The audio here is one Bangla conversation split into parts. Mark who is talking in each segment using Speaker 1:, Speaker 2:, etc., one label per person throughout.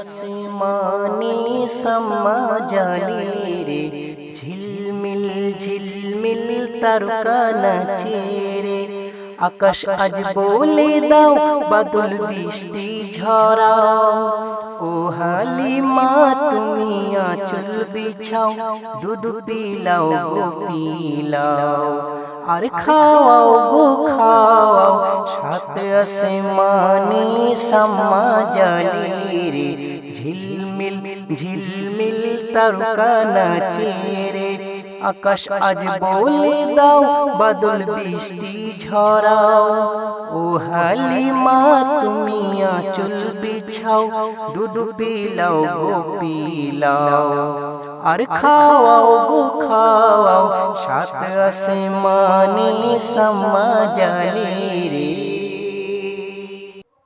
Speaker 1: আসমানি সমাজালি রে ঝিলমিল ঝিলমিল তারকা নাচে রে আকাশ আজ বলে দাও বাদল বৃষ্টি ঝরাও। ও হালিমা তুমি আঁচল বিছাও দুধ পিলাও গো পিলাও। আর খাওয়াও গো খাওয়াও আসমানি সমাজালি রে ঝিলমিল ঝিলমিল তারকা নাচে রে আকাশ আজ বলে দাও, বাদল বৃষ্টি ঝরাও। ও হালিমা, তুমি আঁচল বিছাও, দুধ পিলাও গো পিলাও। আর খাওয়াও গো খাওয়াও, সাত আসমানি সমাজালি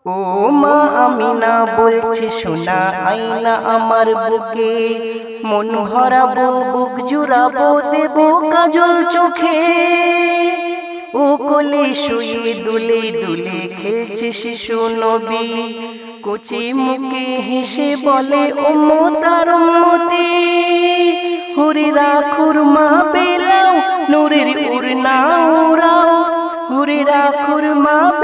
Speaker 1: ও মা আমি না বলছি, শোনা আইনা আমার বুকে। মন বুক জুড়াবো, দেব কাজল চোখে। ও কোলে শুয়ে দুলে দুলে খেলছে শিশু নবী। কচি মুখে হেসে বলে, ও মোতার মতি হরি রাখুর মা বেলাও নূরের উড়না উড়াও। হরি রাখুর মা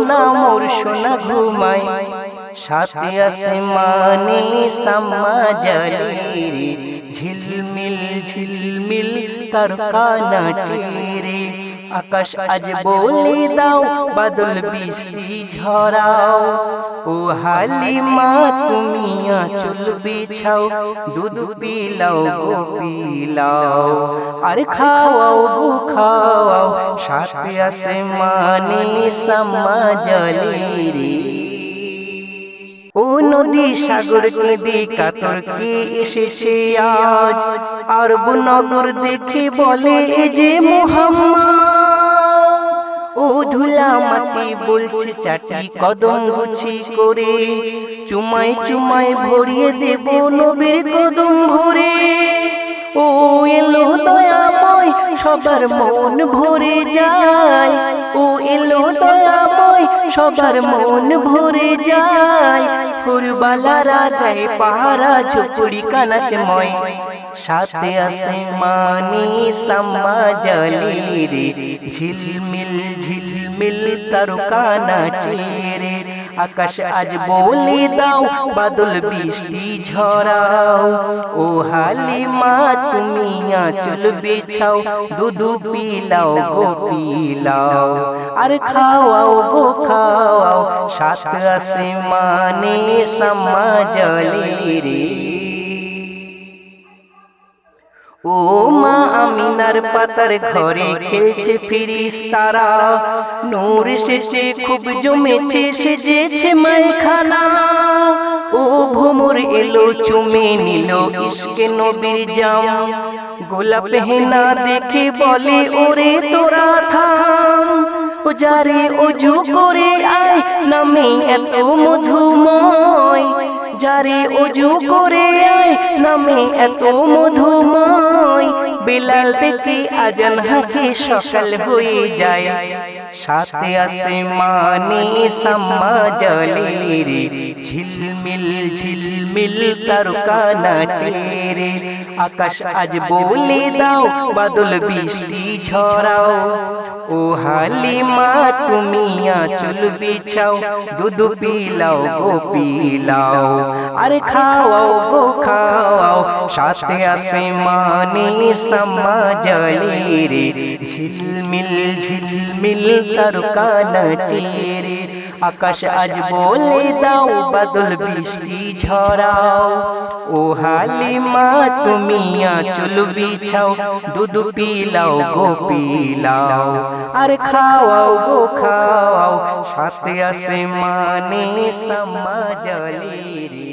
Speaker 1: না মোর সোনা ঘুমাই। সাথে আসমানে সমাজালি রে ঝিলমিল ঝিলমিল তার কানা রে আকাশ আজ বলে দাও বাদল বৃষ্টি ঝরাও। ও হালিমা তুমি আঁচল বিছাও দুধ পিলাও গো পিলাও। আর খাওয়াও গো খাওয়াও সাথে আসমানে সমাজলি। রে ও নদী সাগর কেঁদে কাতর কে এসেছে আজ? আর নগর দেখে বলে যে মোহাম্মদ ও ধুলা মাটি বলছে চাটি কদম গুছি করে। চুমাই চুমাই ভরিয়ে দেব নবীর কদম ভরে। ও এলো দয়াময়, সবার মন ভরে যায়। ও এলো দয়াময়, সবার মন ভরে যায়। ফুরবালারা দেয় পাহারা ঝুপড়ি কানাচময় সাথে আসে মানি সমাজলি রে ঝিলমিল ঝিলমিল তারকা নাচে আকাশ আজ বলে দাও, বাদল বৃষ্টি ঝরাও। ও হালিমা, তুমি আঁচল বিছাও, দুধ পিলাও গো পিলাও। আর খাওয়াও গো খাওয়াও। সাত আসমানে সমাজলি ও মা আমিনার পাতার ঘরে খেলছে ফিরিস তারা নূর খুব জমেছে, সেজেছে ও ভোমর এলো, চুমে নিল ইসকে নবীর জাম। গোলাপ হেনা দেখে বলে, ওরে তোরা থাম। ও যারে নামে এত মধুময়, যারে অজু করে আয়, নামে এত মধুময়। বিলাল দেখে আজান হাকে সকাল হয়ে যায়। সাথে আসে মানে সমাজলি রে ঝিলমিল ঝিলমিল তারকা নাচে রে আকাশ আজ বলে দাও, বাদল বৃষ্টি ঝরাও। ও হালিমা তুমি আঁচল বিছাও দুধ পিলাও গো পিলাও আরে খাওয়াও গো খাওয়াও সাথে আসে মানে সমাজলি রে ঝিলমিল ঝিলমিল তারকা নাচে রে আকাশ আজ বলে দাও, বাদল বৃষ্টি ঝরাও ও হালিমা, তুমি আঁচল বিছাও, দুধ পিলাও গো পিলাও। আর খাওয়াও গো, খাওয়াও, সাথে আসে মানে সমাজলি রে